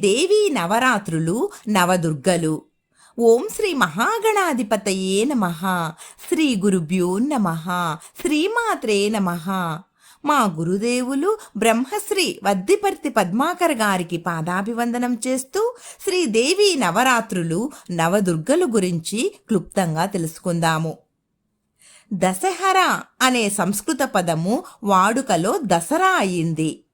దేవీ నవరాత్రులు నవదుర్గలు. ఓం శ్రీ మహాగణాధిపతయే నమ. శ్రీ గురుభ్యో నమ. శ్రీమాత్రే నమ. మా గురుదేవులు బ్రహ్మశ్రీ వద్దిపర్తి పద్మాకర్ గారికి పాదాభివందనం చేస్తూ శ్రీదేవి నవరాత్రులు నవదుర్గలు గురించి క్లుప్తంగా తెలుసుకుందాము. దశహర అనే సంస్కృత పదము వాడుకలో దసరా అయింది.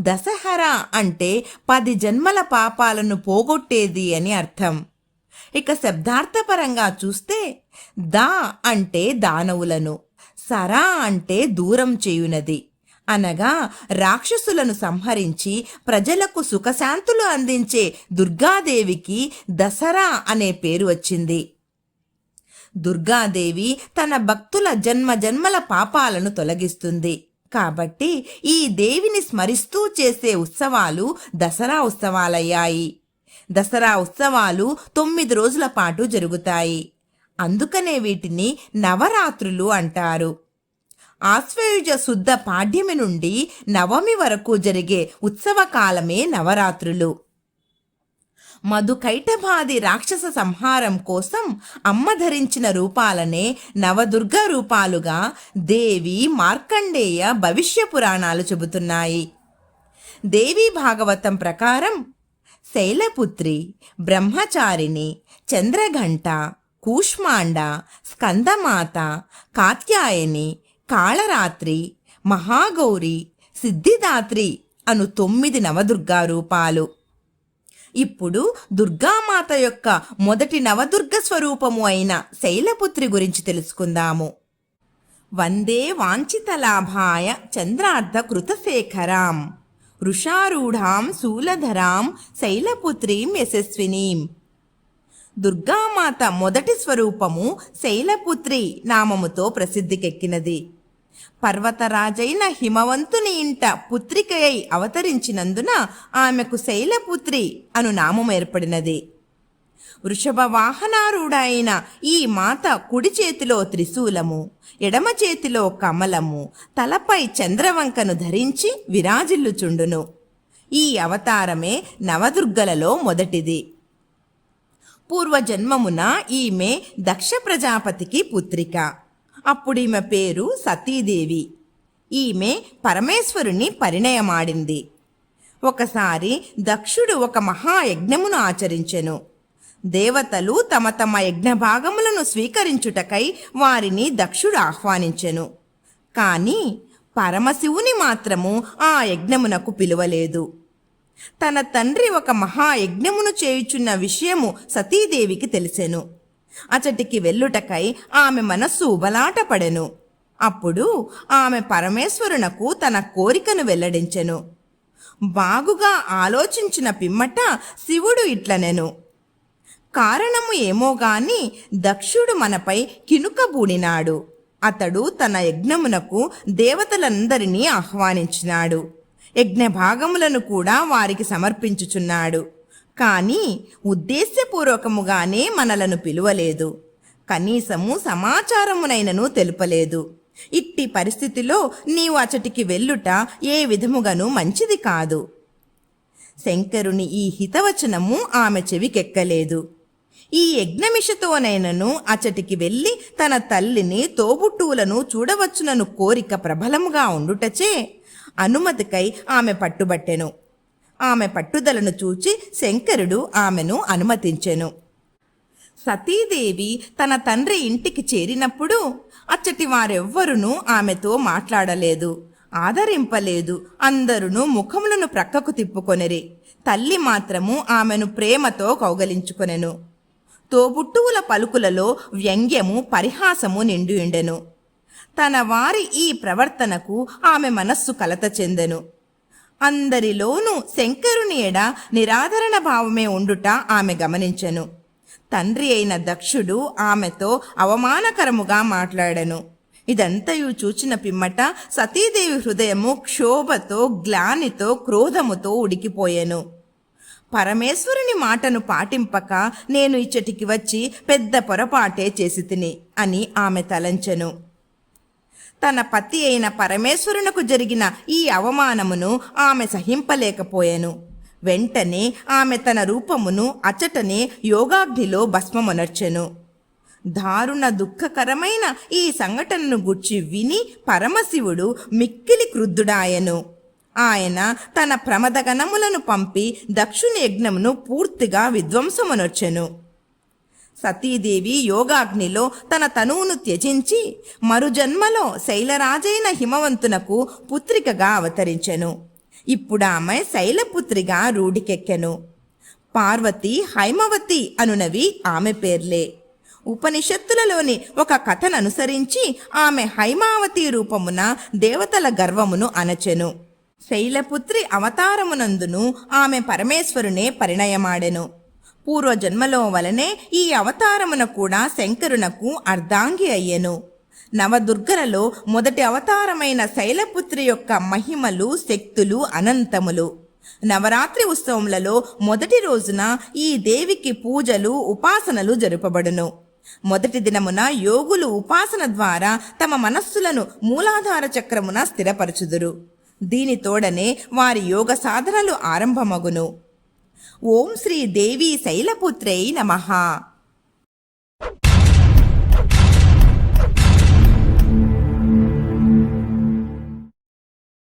దశహర అంటే పది జన్మల పాపాలను పోగొట్టేది అని అర్థం. ఇక శబ్దార్థపరంగా చూస్తే దా అంటే దానవులను సరా అంటే దూరం చేయునది. అనగా రాక్షసులను సంహరించి ప్రజలకు సుఖశాంతులు అందించే దుర్గాదేవికి దసరా అనే పేరు వచ్చింది. దుర్గాదేవి తన భక్తుల జన్మ జన్మల పాపాలను తొలగిస్తుంది. కాబట్టి ఈ దేవిని స్మరిస్తూ చేసే ఉత్సవాలు దసరా ఉత్సవాలయ్యాయి. దసరా ఉత్సవాలు తొమ్మిది రోజుల పాటు జరుగుతాయి. అందుకనే వీటిని నవరాత్రులు అంటారు. ఆశ్వయుజ శుద్ధ పాడ్యమి నుండి నవమి వరకు జరిగే ఉత్సవ కాలమే నవరాత్రులు. మధుకైటభాది రాక్షస సంహారం కోసం అమ్మ ధరించిన రూపాలనే నవదుర్గ రూపాలుగా దేవి మార్కండేయ భవిష్య పురాణాలు చెబుతున్నాయి. దేవీ భాగవతం ప్రకారం శైలపుత్రి బ్రహ్మచారిణి చంద్రఘంట కూష్మాండ స్కందమాత కాత్యాయని కాళరాత్రి మహాగౌరి సిద్ధిదాత్రి అను తొమ్మిది నవదుర్గా రూపాలు. ఇప్పుడు దుర్గామాత యొక్క మొదటి నవదుర్గ స్వరూపము అయిన శైలపుత్రి గురించి తెలుసుకుందాము. వందే వాంఛితలాభాయ చంద్రార్ధ కృతశేఖరాం వృషారూఢాం శూలధరాం శైలపుత్రీం యశస్వినీం. దుర్గామాత మొదటి స్వరూపము శైలపుత్రి నామముతో ప్రసిద్ధికెక్కినది. పర్వతరాజైన హిమవంతుని ఇంట పుత్రికయై అవతరించినందున ఆమెకు శైలపుత్రి అను నామం ఏర్పడినది. వృషభ వాహనారూఢైన ఈ మాత కుడి చేతిలో త్రిశూలము ఎడమ చేతిలో కమలము తలపై చంద్రవంకను ధరించి విరాజిల్లుచుండును. ఈ అవతారమే నవదుర్గలలో మొదటిది. పూర్వజన్మమున ఈమె దక్ష ప్రజాపతికి పుత్రిక. అప్పుడీమె పేరు సతీదేవి. ఈమె పరమేశ్వరుని పరిణయమాడింది. ఒకసారి దక్షుడు ఒక మహాయజ్ఞమును ఆచరించెను. దేవతలు తమ తమ యజ్ఞ భాగములను స్వీకరించుటకై వారిని దక్షుడు ఆహ్వానించెను. కానీ పరమశివుని మాత్రము ఆ యజ్ఞమునకు పిలువలేదు. తన తండ్రి ఒక మహాయజ్ఞమును చేయుచున్న విషయము సతీదేవికి తెలిసెను. అచటికి వెళ్ళుటకై ఆమె మనస్సు ఉబలాట పడెను అప్పుడు ఆమె పరమేశ్వరునకు తన కోరికను వెల్లడించెను. బాగుగా ఆలోచించిన పిమ్మట శివుడు ఇట్లనెను. కారణము ఏమో గాని దక్షుడు మనపై కినుకబూడినాడు అతడు తన యజ్ఞమునకు దేవతలందరినీ ఆహ్వానించినాడు. యజ్ఞ భాగములను కూడా వారికి సమర్పించుచున్నాడు. కానీ ఉద్దేశ్యపూర్వకముగానే మనలను పిలువలేదు. కనీసము సమాచారమునైనను తెలుపలేదు. ఇట్టి పరిస్థితిలో నీవు అచటికి వెళ్ళుట ఏ విధముగాను మంచిది కాదు. శంకరుని ఈ హితవచనము ఆమె చెవికెక్కలేదు. ఈ యజ్ఞమిషతోనైనను అచటికి వెళ్ళి తన తల్లిని తోబుట్టువులను చూడవచ్చునను కోరిక ప్రబలముగా ఉండుటచే అనుమతికై ఆమె పట్టుబట్టెను. ఆమె పట్టుదలను చూచి శంకరుడు ఆమెను అనుమతించెను. సతీదేవి తన తండ్రి ఇంటికి చేరినప్పుడు అచ్చటి వారెవ్వరునూ ఆమెతో మాట్లాడలేదు ఆదరింపలేదు అందరును ముఖములను ప్రక్కకు తిప్పుకొనిరి. తల్లి మాత్రము ఆమెను ప్రేమతో కౌగలించుకొనెను. తోబుట్టువుల పలుకులలో వ్యంగ్యము పరిహాసము నిండియుండెను. తన వారి ఈ ప్రవర్తనకు ఆమె మనస్సు కలత చెందెను. అందరిలోనూ శంకరుని ఎడ నిరాదరణ భావమే ఉండుట ఆమె గమనించెను. తండ్రి అయిన దక్షుడు ఆమెతో అవమానకరముగా మాట్లాడెను. ఇదంతయు చూచిన పిమ్మట సతీదేవి హృదయము క్షోభతో గ్లానితో క్రోధముతో ఉడికిపోయెను. పరమేశ్వరుని మాటను పాటింపక నేను ఇచ్చటికి వచ్చి పెద్ద పొరపాటే చేసి తిని అని ఆమె తలంచెను. తన పతి అయిన పరమేశ్వరునకు జరిగిన ఈ అవమానమును ఆమె సహింపలేకపోయెను. వెంటనే ఆమె తన రూపమును అచటనే యోగాగ్నిలో భస్మమునర్చెను. దారుణ దుఃఖకరమైన ఈ సంఘటనను గుర్చి విని పరమశివుడు మిక్కిలి క్రుద్ధుడాయను. ఆయన తన ప్రమదగణములను పంపి దక్షిణ యజ్ఞమును పూర్తిగా విధ్వంసమునొచ్చెను సతీదేవి యోగాగ్నిలో తన తనువును త్యజించి మరుజన్మలో శైలరాజైన హిమవంతునకు పుత్రికగా అవతరించెను. ఇప్పుడు ఆమె శైలపుత్రిగా రూఢికెక్కెను. పార్వతి హైమవతి అనునవి ఆమె పేర్లే. ఉపనిషత్తులలోని ఒక కథను అనుసరించి ఆమె హైమావతి రూపమున దేవతల గర్వమును అణచెను శైలపుత్రి అవతారమునందును ఆమె పరమేశ్వరునే పరిణయమాడెను. పూర్వజన్మలో వలనే ఈ అవతారమున కూడా శంకరునకు అర్ధాంగి అయ్యెను. నవదుర్గలలో మొదటి అవతారమైన శైలపుత్రి యొక్క మహిమలు శక్తులు అనంతములు. నవరాత్రి ఉత్సవములలో మొదటి రోజున ఈ దేవికి పూజలు ఉపాసనలు జరుపబడును. మొదటి దినమున యోగులు ఉపాసన ద్వారా తమ మనస్సులను మూలాధార చక్రమున స్థిరపరచుదురు. దీని తోడనే వారి యోగ సాధనలు ఆరంభమగును. ఓం శ్రీ దేవి శైలపుత్రై నమః.